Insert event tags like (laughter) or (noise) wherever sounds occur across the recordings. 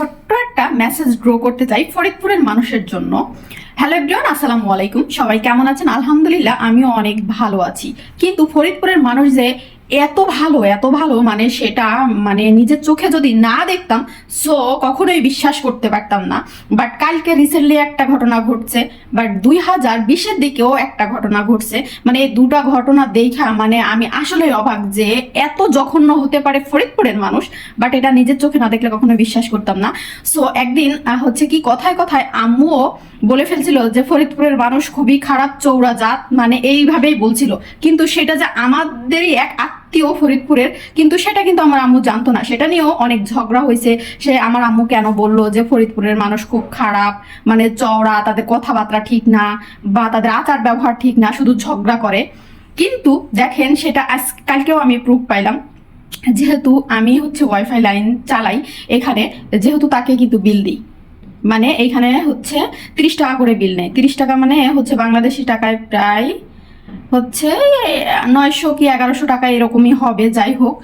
ছোট্ট একটা message draw করতে চাই ফরিদপুরের মানুষের জন্য। হ্যালো এভরিওয়ান, আসসালামু আলাইকুম। সবাই কেমন আছেন? আলহামদুলিল্লাহ, আমিও অনেক ভালো আছি। কিন্তু ফরিদপুরের মানুষ যে এত ভালো এত ভালো মানে সেটা মানে নিজের চোখে যদি না দেখতাম সো কখনোই বিশ্বাস করতে পারতাম না। বাট কালকে রিসেন্টলি একটা ঘটনা ঘটছে বাট দুই হাজার বিশের দিকেও একটা ঘটনা ঘটছে। মানে এই দুটা ঘটনা দেখা মানে আমি আসলে অবাক যে এত জঘন্য হতে পারে ফরিদপুরের মানুষ বাট এটা নিজের চোখে না দেখলে কখনো বিশ্বাস করতাম না। সো একদিন হচ্ছে কি, কথায় কথায় আম্মুও বলে ফেলছিল যে ফরিদপুরের মানুষ খুবই খারাপ চৌড়া জাত মানে এইভাবেই বলছিল। কিন্তু সেটা যে আমাদেরই এক আত্মীয় ফরিদপুরের, কিন্তু সেটা কিন্তু আমার আম্মু জানতো না। সেটা নিয়েও অনেক ঝগড়া হয়েছে। সে আমার আম্মু কেন বলল যে ফরিদপুরের মানুষ খুব খারাপ মানে চওড়া, তাদের কথাবার্তা ঠিক না, বা তাদের আচার ব্যবহার ঠিক না, শুধু ঝগড়া করে। কিন্তু দেখেন, সেটা আজ কালকেও আমি প্রুফ পাইলাম। যেহেতু আমি হচ্ছে ওয়াইফাই লাইন চালাই, এখানে যেহেতু তাকে কিন্তু বিল দিই। মানে এইখানে হচ্ছে তিরিশ টাকা করে বিল নেয়। তিরিশ টাকা মানে হচ্ছে বাংলাদেশি টাকায় প্রায় হচ্ছে নয়শো কি এগারোশো টাকা এরকমই হবে, যাই হোক।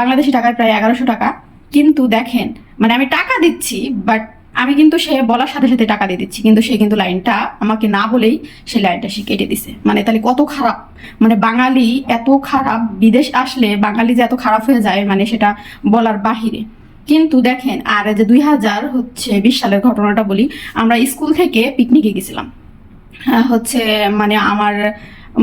বাংলাদেশি টাকায় প্রায় এগারোশো টাকা। কিন্তু দেখেন মানে আমি টাকা দিচ্ছি বাট আমি কিন্তু সে বলার সাথে সাথে টাকা দিয়ে দিচ্ছি, কিন্তু সে কিন্তু লাইনটা আমাকে না বলেই সে লাইনটা সে কেটে দিছে। মানে তাহলে কত খারাপ? মানে বাঙালি এত খারাপ, বিদেশ আসলে বাঙালি যে এত খারাপ হয়ে যায় মানে সেটা বলার বাহিরে। কিন্তু দেখেন, আর যে দুই হাজার হচ্ছে বিশ সালের ঘটনাটা বলি, আমরা স্কুল থেকে পিকনিকে গেছিলাম। হচ্ছে মানে আমার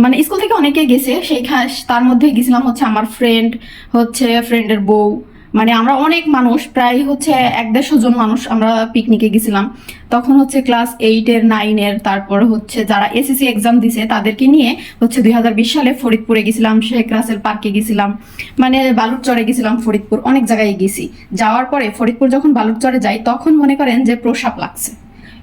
মানে স্কুল থেকে অনেকে গেছে সেইখানে তার মধ্যে গেছিলাম হচ্ছে আমার ফ্রেন্ড হচ্ছে ফ্রেন্ডের বউ। মানে আমরা অনেক মানুষ, প্রায় হচ্ছে এক দেড়শো জন মানুষ আমরা পিকনিকে গেছিলাম। তখন হচ্ছে ক্লাস এইটের নাইনের তারপর হচ্ছে যারা এসএসসি এক্সাম দিছে তাদেরকে নিয়ে হচ্ছে দুই হাজার বিশ সালে ফরিদপুরে গেছিলাম, শেখ রাসেল পার্কে গেছিলাম মানে বালুরচরে গেছিলাম ফরিদপুর, অনেক জায়গায় গেছি। যাওয়ার পরে ফরিদপুর যখন বালুরচরে যাই তখন মনে করেন যে প্রসাব লাগছে।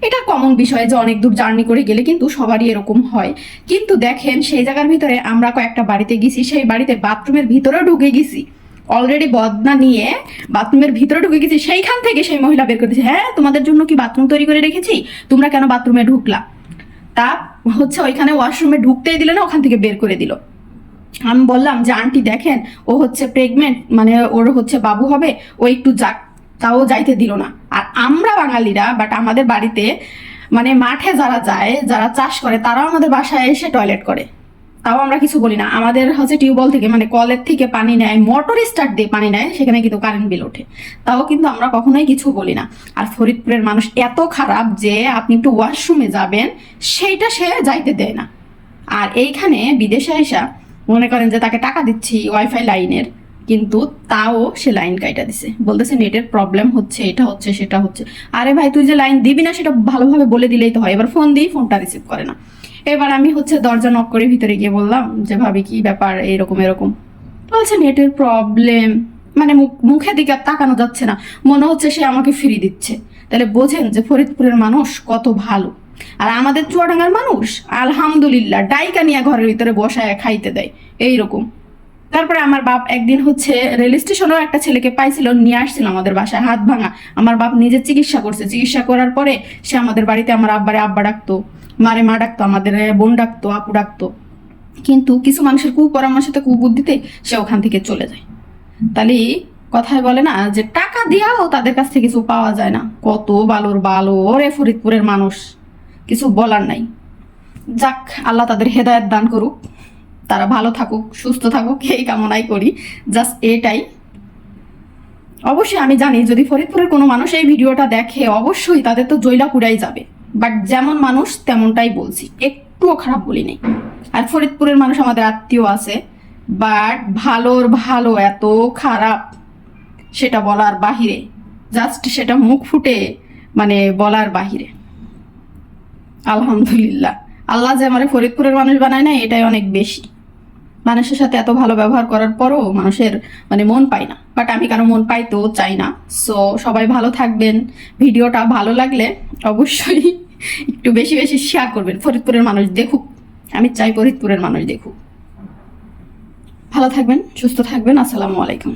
এটা কমন বিষয় যে অনেক দূর জার্নি করে গেলে কিন্তু সবারই এরকম হয়। কিন্তু দেখেন সেই জায়গার ভিতরে আমরা কয়েকটা বাড়িতে গেছি, সেই বাড়িতে বাথরুমের ভিতরে ঢুকে গেছি। অলরেডি বদনা নিয়ে বাথরুমের ভিতরে ঢুকে গেছি, সেইখান থেকে সেই মহিলা বের করে দিয়েছে। হ্যাঁ তোমাদের জন্য কি বাথরুম তৈরি করে রেখেছি? তোমরা কেন বাথরুমে ঢুকলা? তা হচ্ছে ওইখানে ওয়াশরুমে ঢুকতেই দিলে না, ওখান থেকে বের করে দিল। আমি বললাম, যে আন্টি দেখেন, ও হচ্ছে প্রেগনেন্ট মানে ওর হচ্ছে বাবু হবে, ও একটু যাক। তাও যাইতে দিল না। আর আমরা বাঙালিরা বাট আমাদের বাড়িতে মানে মাঠে যারা যায়, যারা চাষ করে, তারাও আমাদের বাসায় এসে টয়লেট করে। তাও আমরা কিছু বলি না। আমাদের হচ্ছে টিউবওয়েল থেকে মানে কলের থেকে পানি নেয়, মোটর স্টার্ট দিয়ে পানি নেয়, সেখানে কিন্তু কারেন্ট বিল ওঠে। তাও কিন্তু আমরা কখনোই কিছু বলি না। আর ফরিদপুরের মানুষ এত খারাপ যে আপনি একটু ওয়াশরুমে যাবেন, সেইটা সে যাইতে দেয় না। আর এইখানে বিদেশে আইসা মনে করেন যে তাকে টাকা দিচ্ছি ওয়াইফাই লাইনের, কিন্তু তাও সে লাইন কাইটা দিছে। বলতেছে নেটের প্রবলেম হচ্ছে, এটা হচ্ছে, সেটা হচ্ছে। আরে ভাই, তুই যে লাইন দিবি না, সেটা ভালোভাবে বলে দিলেই তো হয়। এবার ফোন দিই ফোনটা রিসিভ করে না। এবার আমি হচ্ছে দরজা নক করে ভিতরে গিয়ে বললাম যে, ভাবি, কি ব্যাপার? এরকম এরকম। বলছে, নেটের প্রবলেম মানে মুখ- মুখের দিকে আর তাকানো যাচ্ছে না। মনে হচ্ছে সে আমাকে ফিরিয়ে দিচ্ছে। তাহলে বোঝেন যে, ফরিদপুরের মানুষ কত ভালো। আর আমাদের চুয়াডাঙ্গার মানুষ, আলহামদুলিল্লাহ, ডাইকা নিয়ে ঘরের ভিতরে বসায় খাইতে দেয়। এইরকম। তারপরে আমার বাপ একদিন হচ্ছে রেল স্টেশনেও একটা ছেলেকে পাইছিল, নিয়ে আসছিল আমাদের বাসায়, হাত ভাঙা। আমার বাপ নিজে চিকিৎসা করছে। চিকিৎসা করার পরে সে আমাদের বাড়িতে আমার আব্বারে আব্বা ডাকতো, মারে মা ডাকতো, আমাদের বোন ডাকতো, আপু ডাকতো। কিন্তু কিছু মানুষের কুপরামর্শতে কুবুদ্ধিতে সে ওখান থেকে চলে যায়। তাহলে কথায় বলে না যে টাকা দিয়াও তাদের কাছ থেকে কিছু পাওয়া যায় না। কত বালোর বালো রে ফরিদপুরের মানুষ। কিছু বলার নাই। যাক, আল্লাহ তাদের হেদায়েত দান করুক। তারা ভালো থাকুক, সুস্থ থাকুক, এই কামনাই করি। জাস্ট এটাই। অবশ্যই আমি জানি যদি ফরিদপুরের কোনো মানুষ এই ভিডিওটা দেখে, অবশ্যই তাদের তো জৈলা পুরাই যাবে। বাট যেমন মানুষ, তেমনটাই বলছি। একটুও খারাপ বলি নেই। আর ফরিদপুরের মানুষ আমাদের আত্মীয় আছে। বাট ভালোর ভালো এত খারাপ, সেটা বলার বাহিরে। জাস্ট সেটা মুখ ফুটে মানে বলার বাহিরে। আলহামদুলিল্লাহ। আল্লাহ যে আমার ফরিদপুরের মানুষ বানায় না এটাই অনেক বেশি। মানুষের সাথে এত ভালো ব্যবহার করার পরও মানুষের মানে মন পায় না। বাট আমি কারও মন পাই তো চাই না। সো সবাই ভালো থাকবেন। ভিডিওটা ভালো লাগলে অবশ্যই (laughs) একটু বেশি বেশি শেয়ার করবেন। ফরিদপুরের মানুষ দেখুক। আমি চাই ফরিদপুরের মানুষ দেখুক। ভালো থাকবেন, সুস্থ থাকবেন। আসসালামু আলাইকুম।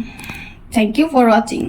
Thank you for watching